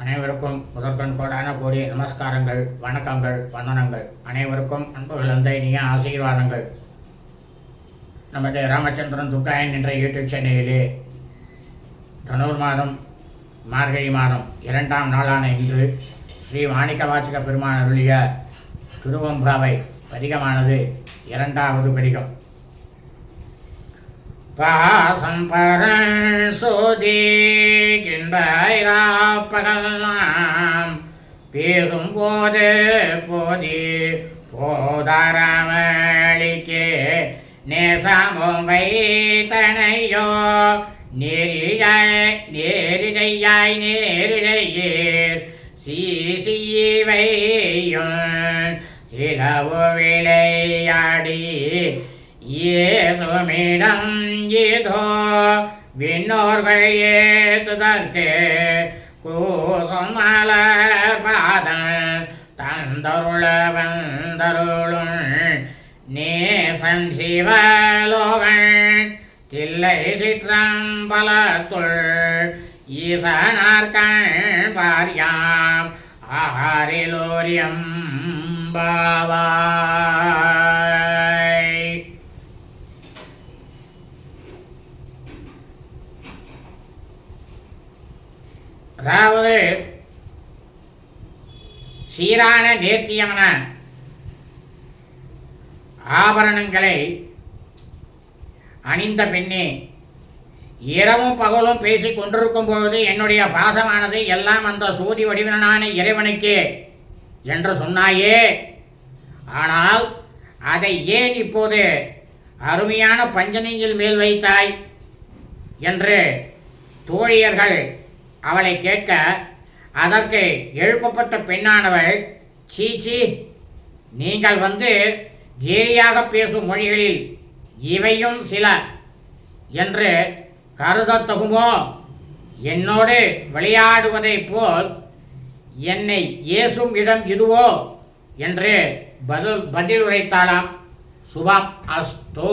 அனைவருக்கும் முதற்கண் கோடான கோடி நமஸ்காரங்கள் வணக்கங்கள் வந்தனங்கள். அனைவருக்கும் அன்பு இனிய ஆசீர்வாதங்கள். நமது ராமச்சந்திரன் துர்காயன் என்ற யூடியூப் சேனலிலே தனூர் மாதம் மார்கழி மாதம் இரண்டாம் நாளான இன்று ஸ்ரீ மாணிக்கவாச்சக பெருமான் அருளிய திருவம்பாவை பதிகமானது இரண்டாவது பதிகம். பாசம் பரன் சோதி பகல்லாம் பேசும் போது போதி போதாராமளிக்கே நேசாமும் வைத்தனையோ நேரிழாய் நேரிழையாய் நேரிழையீர் சீசியவையும் சிலவு விளையாடி ஏசுமிடம் இதோ விண்ணோர்கள் ஏத்துதற்கு கூசம் மலர் பாதம் தந்தருள வந்தருளும் நேசன் சிவலோகன் தில்லை சிற்றம்பலத்துள் ஈசனார்கண் பாரியாம் ஆரிலோரியம் பாவாய் அதாவது சீரான நேர்த்தியான ஆபரணங்களை அணிந்த பெண்ணே இரவும் பகலும் பேசிக் கொண்டிருக்கும் பொழுது என்னுடைய பாசமானது எல்லாம் அந்த சூதி வடிவனான இறைவனுக்கே என்று சொன்னாயே. ஆனால் அதை ஏன் இப்போது அருமையான பஞ்சனையில் மேல் வைத்தாய் என்று தோழியர்கள் அவளை கேட்க அதற்கு எழுப்பப்பட்ட பெண்ணானவள் சீச்சி நீங்கள் வந்து கேலியாக பேசும் மொழிகளில் இவையும் சில என்று கருதத்தகுமோ என்னோடு விளையாடுவதைப் போல் என்னை ஏசும் இடம் இதுவோ? என்று பதில் பதில் உரைத்தாளாம் சுபம் அஸ்தோ.